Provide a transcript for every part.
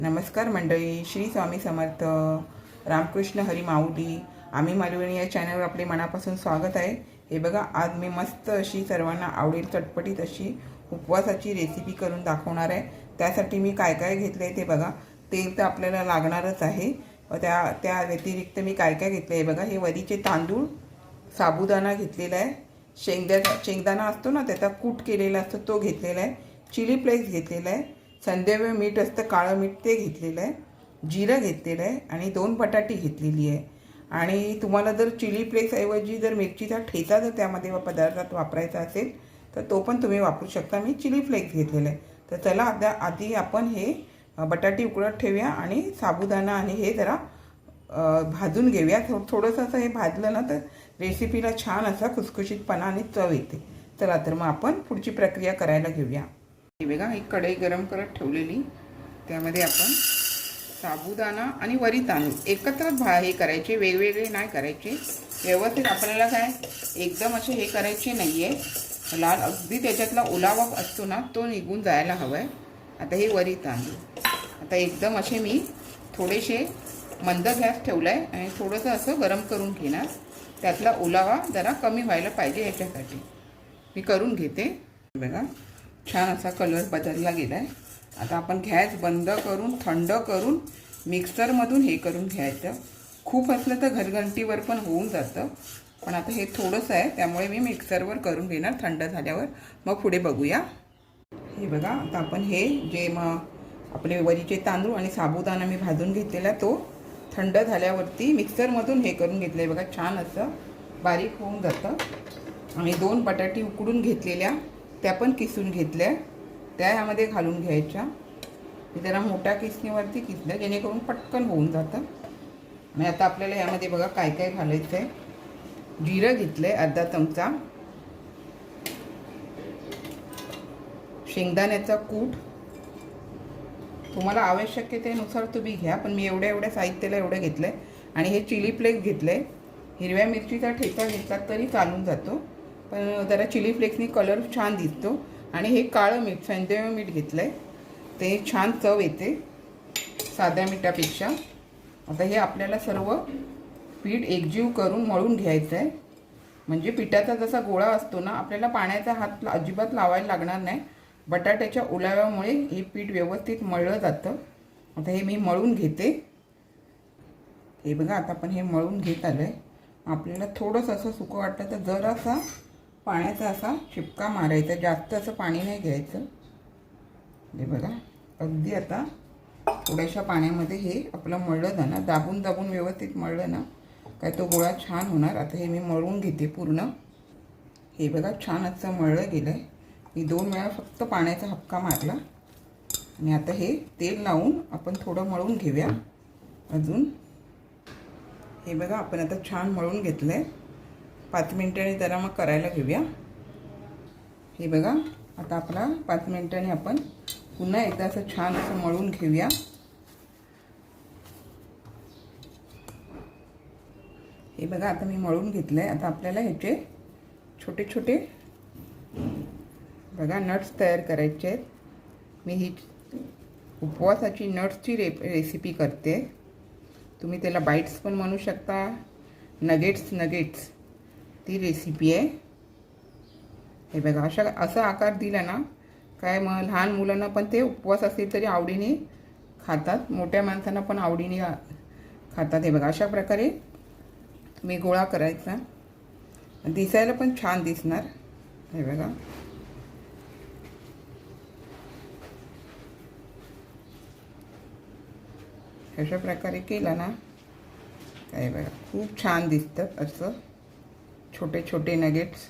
नमस्कार मंडळी श्री स्वामी समर्थ रामकृष्ण हरी माऊली. आम्ही मालवणी या चॅनलवर आपले मनापासून स्वागत आहे. हे बघा आज मी मस्त अशी सर्वांना आवडेल चटपटीत अशी उपवासाची रेसिपी करून दाखवणार आहे. त्यासाठी मी काय काय घेतलं आहे ते बघा. तेल तर आपल्याला लागणारच आहे. त्या त्या व्यतिरिक्त मी काय काय घेतलं आहे बघा. हे वरीचे तांदूळ साबुदाणा घेतलेला आहे. शेंगदा शेंगदाणा असतो ना त्याचा कूट केलेला असतो तो घेतलेला आहे. चिली फ्लेक्स घेतलेला आहे. संध्यावेळ मीठ असतं काळं मीठ ते घेतलेलं आहे. जिरं घेतलेलं आहे आणि दोन बटाटी घेतलेली आहे. आणि तुम्हाला जर चिली फ्लेक्सऐवजी जर मिरचीचा ठेचा जर त्यामध्ये पदार्थात वापरायचा असेल तर तो पण तुम्ही वापरू शकता. मी चिली फ्लेक्स घेतलेला आहे. तर चला आता आधी आपण हे बटाटी उकडत ठेवूया आणि साबुदाणा आणि हे जरा भाजून घेऊया. थो थोडंसं असं हे भाजलं ना तर रेसिपीला छान असा खुसखुशीतपणा आणि चव येते. चला तर मग आपण पुढची प्रक्रिया करायला घेऊया. हे बघा एक कढई गरम करत ठेवलेली. त्यामध्ये आपण साबुदाणा आणि वरी तांदूळ एकत्रच भा हे करायचे वेगवेगळे नाही करायचे. व्यवस्थित आपल्याला काय एकदम असे हे करायचे नाही आहे लाल अगदी त्याच्यातला ओलावा असतो ना तो निघून जायला हवा आहे आता हे वरी तांदूळ. आता एकदम असे मी थोडेसे मंद गॅस ठेवला आहे आणि थोडंसं असं गरम करून घेणार. त्यातला ओलावा जरा कमी व्हायला पाहिजे याच्यासाठी. मी करून घेते. बघा. छान असा कलर बदलला गेला आहे आता आपण गॅस बंद करून थंड करून मिक्सरमधून हे करून घ्यायचं. खूप असलं तर घरघंटीवर पण होऊन जातं. पण आता हे थोडंसं आहे त्यामुळे मी मिक्सरवर करून घेणार थंड झाल्यावर. मग पुढे बघूया. हे बघा आता आपण हे जे मग आपले वरीचे तांदूळ आणि साबुदाणा मी भाजून घेतलेला तो थंड झाल्यावरती मिक्सरमधून हे करून घेतलं आहे बघा छान असं बारीक होऊन जातं. आणि दोन बटाटी उकडून घेतलेल्या. त्या पण किसून घेतल्या. त्या ह्यामध्ये घालून घ्यायच्या. मी जरा मोठ्या किसणीवरती किसल्या जेणेकरून पटकन होऊन जातं. आणि आता आपल्याला यामध्ये बघा काय काय घालायचं आहे जिरं घेतलं आहे अर्धा चमचा. शेंगदाण्याचा कूट. तुम्हाला आवश्यकतेनुसार तुम्ही घ्या पण मी एवढ्या एवढ्या साहित्याला एवढं घेतलं आहे आणि हे चिली फ्लेक्स घेतलं आहे हिरव्या मिरचीचा ठेचा घेतला तरी चालून जातो. पण जरा चिली फ्लेक्सनी कलर छान दिसतो. आणि हे काळं मीठ संदेव मीठ घेतलं आहे ते छान चव येते साध्या मिठापेक्षा. आता हे आपल्याला सर्व पीठ एकजीव करून मळून घ्यायचं आहे म्हणजे पिठाचा जसा गोळा असतो ना आपल्याला पाण्याचा हात अजिबात लावायला लागणार नाही. बटाट्याच्या ओलाव्यामुळे हे पीठ व्यवस्थित मळलं जातं. आता हे मी मळून घेते. हे बघा आता आपण हे मळून घेत आलं आहे आपल्याला थोडंसं असं सुकं वाटलं तर जरासा पाण्याचा असा चिपका मारायचा जास्त असं पाणी नाही घ्यायचं. हे बघा अगदी आता थोड्याशा पाण्यामध्ये हे आपलं मळलं जाणार दाबून दाबून व्यवस्थित मळलं ना काय तो गोळा छान होणार. आता हे मी मळून घेते पूर्ण. हे बघा छान असं मळलं गेलं आहे मी दोन वेळा फक्त पाण्याचा हपका मारला. आणि आता हे तेल लावून आपण थोडं मळून घेऊया. अजून. हे बघा आपण आता छान मळून घेतलं आहे पाच मिनटांनी जरा मग करायला घेऊया. हे बघा आता आपला पाच मिनटाने आपण पुन्हा एकदा असं छान असं मळून घेऊया. हे बघा आता मी मळून घेतलं आहे आता आपल्याला ह्याचे छोटे छोटे बघा नट्स तयार करायचे आहेत. मी ही उपवासाची नट्सची रे रेसिपी करते. तुम्ही त्याला बाईट्स पण म्हणू शकता. नगेट्स नगेट्स ती रेसिपी आहे. हे बघा अशा असा आकार दिला ना काय मग लहान मुलांना पण ते उपवास असतील तरी आवडीने खातात मोठ्या माणसांना पण आवडीने खातात. हे बघा अशा प्रकारे तुम्ही गोळा करायचा. दिसायला पण छान दिसणार. हे बघा. अशा प्रकारे केला ना. काय बघा खूप छान दिसतात असं. छोटे छोटे नगेट्स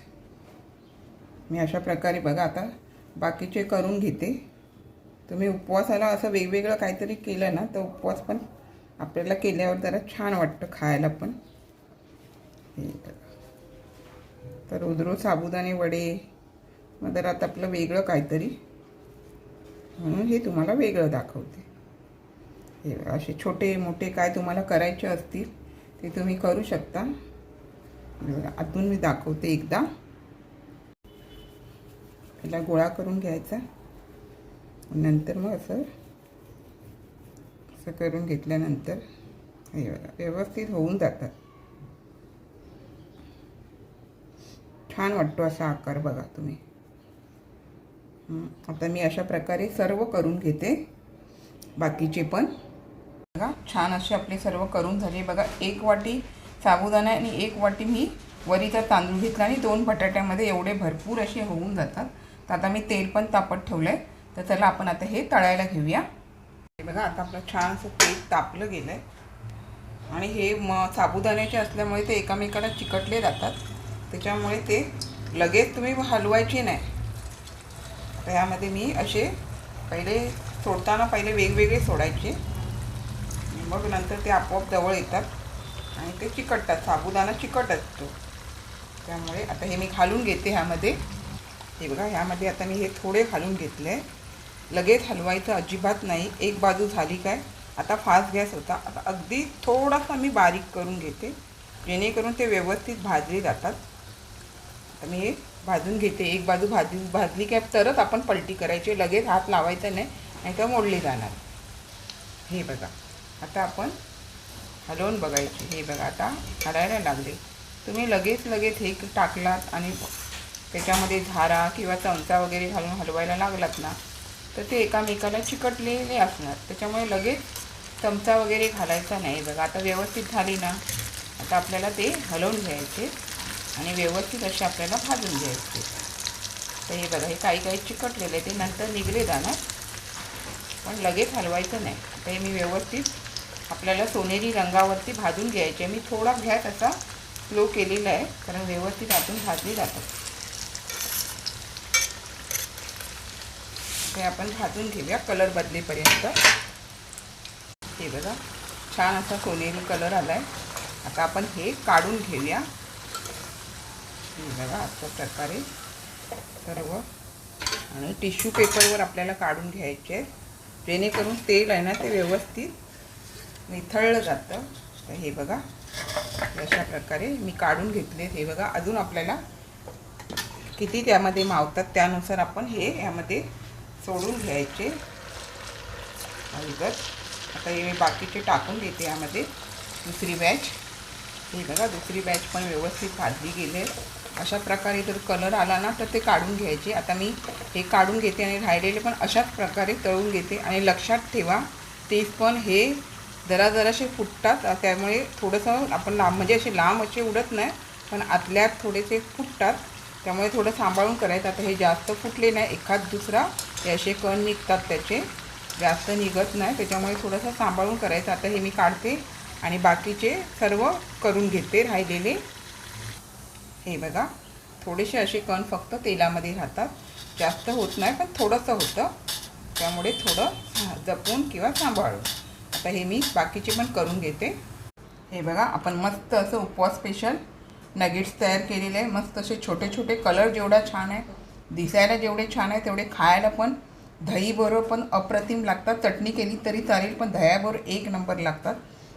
मी अशा प्रकारे बघा आता बाकीचे करून घेते. तुम्ही उपवासाला असं वेगवेगळं काहीतरी केलं ना तर उपवास पण आपल्याला केल्यावर जरा छान वाटतं खायला पण. हे तर उदरू साबुदाणे वडे मग जरा आता आपलं वेगळं काहीतरी. म्हणून हे तुम्हाला वेगळं दाखवते. हे असे छोटे मोठे काय तुम्हाला करायचे असतील ते तुम्ही करू शकता. आतून मी दाखवते एकदा. याला गोळा करून घ्यायचा. नंतर मग असं असं करून घेतल्यानंतर हे बघा व्यवस्थित होऊन जातात. छान वाटतो असा आकार बघा तुम्ही. आता मी अशा प्रकारे सर्व करून घेते. बाकीचे पण. बघा छान असे आपले सर्व करून झाले. बघा एक वाटी साबुदाणा आणि एक वाटी मी वरीचा तांदूळ घेतला आणि दोन बटाट्यामध्ये एवढे भरपूर असे होऊन जातात. तर आता मी तेल पण तापत ठेवलं आहे तर चला आपण आता हे तळायला घेऊया. बघा आता आपलं छान असं तेल तापलं गेलं आहे आणि हे म साबुदाण्याचे असल्यामुळे ते एकामेकाला चिकटले जातात. त्याच्यामुळे ते लगेच तुम्ही हलवायचे नाही. तर ह्यामध्ये मी असे पहिले सोडताना पहिले वेगवेगळे सोडायचे. मग नंतर ते आपोआप जवळ येतात. आणि ते चिकटतात साबुदाणा चिकट असतो त्यामुळे आता हे मी घालून घेते ह्यामध्ये. हे बघा ह्यामध्ये आता मी हे थोडे घालून घेतले. लगेच हलवायचं अजिबात नाही. एक बाजू झाली काय? आता फास्ट गॅस होता. आता अगदी थोडासा मी बारीक करून घेते. जेणेकरून ते व्यवस्थित भाजले जातात. आता मी हे भाजून घेते. एक बाजू भाजी भाजली काय तरच आपण पलटी करायची. लगेच हात लावायचा नाही नाही तर मोडली जाणार. हे बघा. आता आपण हलवून बघायचे. हे बघा आता हलायला लागले. तुम्ही लगेच लगेच हे टाकलात आणि त्याच्यामध्ये झारा किंवा चमचा वगैरे घालून हलवायला लागलात ना तर ते एकामेकाला चिकटलेले असणार. त्याच्यामुळे लगेच चमचा वगैरे घालायचा नाही. बघा आता व्यवस्थित झाली ना आता आपल्याला ते हलवून घ्यायचे आणि व्यवस्थित असे आपल्याला भाजून घ्यायचे. तर हे बघा हे काही काही चिकटलेले ते नंतर निघले जाणार. पण लगेच हलवायचं नाही. तर हे मी व्यवस्थित आपल्याला सोनेरी रंगावरती भाजून घ्यायचे. मी थोडा गॅस असा स्लो केलेला आहे कारण व्यवस्थित आतून भाजली जातात. ते आपण भाजून घेऊया कलर बदलेपर्यंत. हे बघा छान असा सोनेरी कलर आला आहे आता आपण हे काढून घेऊया. हे बघा अशा प्रकारे सर्व. आणि टिश्यू पेपरवर आपल्याला काढून घ्यायचे. आहे जेणेकरून तेल आहे ना ते व्यवस्थित निथळलं जातं. तर हे बघा. अशा प्रकारे मी काढून घेतले हे बघा अजून आपल्याला किती त्यामध्ये मावतात त्यानुसार आपण हे यामध्ये सोडून घ्यायचे. अलगद आता हे मी बाकीचे टाकून देते यामध्ये. दुसरी बॅच हे बघा दुसरी बॅच पण व्यवस्थित भाजली गेले अशा प्रकारे जर कलर आला ना तर ते काढून घ्यायचे. आता मी हे काढून घेते आणि राहिलेले पण अशाच प्रकारे तळून घेते. आणि लक्षात ठेवा ते पण हे जरा जरासे फुटतात त्यामुळे थोडंसं आपण लांब म्हणजे असे लांब असे उडत नाही पण आतल्यात थोडेसे फुटतात. त्यामुळे थोडं सांभाळून करायचं. आता हे जास्त फुटले नाही एखाद दुसरा. हे असे कण निघतात त्याचे. जास्त निघत नाही त्याच्यामुळे थोडंसं सांभाळून करायचं. आता हे मी काढते आणि बाकीचे सर्व करून घेते राहिलेले. हे बघा थोडेसे असे कण फक्त तेलामध्ये राहतात. जास्त होत नाही पण थोडंसं होतं. त्यामुळे थोडं जपून किंवा सांभाळून. आता हे मी बाकीचे पण करून घेते. हे बघा आपण मस्त असं उपवास स्पेशल नगेट्स तयार केलेले आहे. मस्त असे छोटे छोटे कलर जेवढा छान आहे दिसायला जेवढे छान आहे तेवढे खायला पण दहीबरोबर पण अप्रतिम लागतात. चटणी केली तरी चालेल पण दह्याबरोबर एक नंबर लागतात.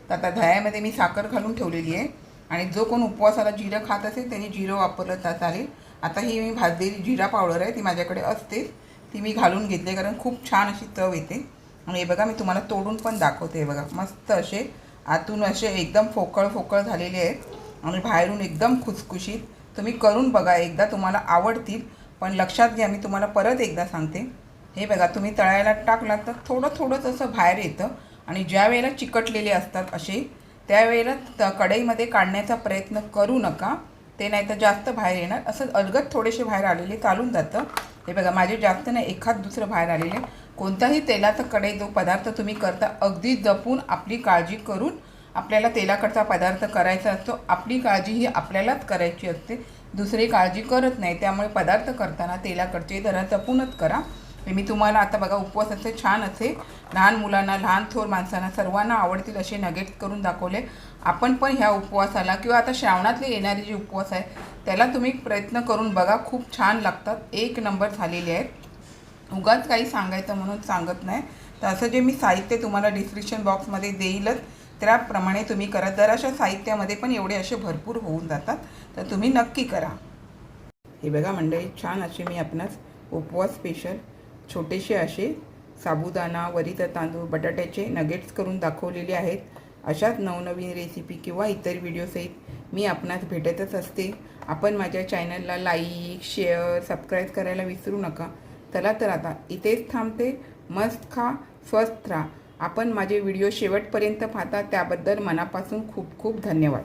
तर आता दह्यामध्ये मी साखर घालून ठेवलेली आहे. आणि जो कोण उपवासाला जिरं खात असेल त्यांनी जिरं वापरलं तर चालेल. आता ही मी भाजलेली जिरा पावडर आहे ती माझ्याकडे असतेच ती मी घालून घेतली कारण खूप छान अशी चव येते. आणि हे बघा मी तुम्हाला तोडून पण दाखवते. हे बघा मस्त असे आतून असे एकदम फोकळ फोकळ झालेले आहेत आणि बाहेरून एकदम खुसखुशीत. तुम्ही करून बघा एकदा तुम्हाला आवडतील. पण लक्षात घ्या मी तुम्हाला परत एकदा सांगते. हे बघा तुम्ही तळायला टाकलात तर थोडं थोडंच असं बाहेर येतं. आणि ज्या वेळेला चिकटलेले असतात असे त्यावेळेला त कढईमध्ये काढण्याचा प्रयत्न करू नका. ते नाही तर जास्त बाहेर येणार. असं अलगद थोडेसे बाहेर आलेले चालून जातं. हे बघा माझे जास्त नाही एखाद दुसरं बाहेर आलेले कोणताही तेलाचा कढई जो पदार्थ तुम्ही करता अगदी जपून आपली काळजी करून आपल्याला तेलाकडचा पदार्थ करायचा असतो. आपली काळजी ही आपल्यालाच करायची असते. दुसरी काळजी करत नाही त्यामुळे पदार्थ करताना तेलाकडचे जरा जपूनच करा. हे मी तुम्हाला आता बघा उपवासाचे छान असे लहान मुलांना लहान थोर माणसांना सर्वांना आवडतील असे नगेट्स करून दाखवले. आपण पण ह्या उपवासाला किंवा आता श्रावणातले येणारे जे उपवास आहे त्याला तुम्ही प्रयत्न करून बघा खूप छान लागतात. एक नंबर झालेले आहेत उगाच काही सांगायचं म्हणून सांगत नाही. तर असं जे मी साहित्य तुम्हाला डिस्क्रिप्शन बॉक्समध्ये देईलच त्याप्रमाणे तुम्ही करा. जराशा साहित्यामध्ये पण एवढे असे भरपूर होऊन जातात. तर तुम्ही नक्की करा. हे बघा मंडळी छान असे मी आपणास उपवास स्पेशल छोटेसे असे साबुदाणा वरीचा तांदूळ बटाट्याचे नगेट्स करून दाखवलेले आहेत. अशाच नवनवीन रेसिपी किंवा इतर व्हिडिओसहित मी आपणास भेटतच असते. आपण माझ्या चॅनलला लाईक शेअर सबस्क्राईब करायला विसरू नका. चला तर आता इथेच थांबते. मस्त खा स्वस्थ राहा. आपण माझे व्हिडिओ शेवटपर्यंत पाहता त्याबद्दल मनापासून खूप खूप धन्यवाद.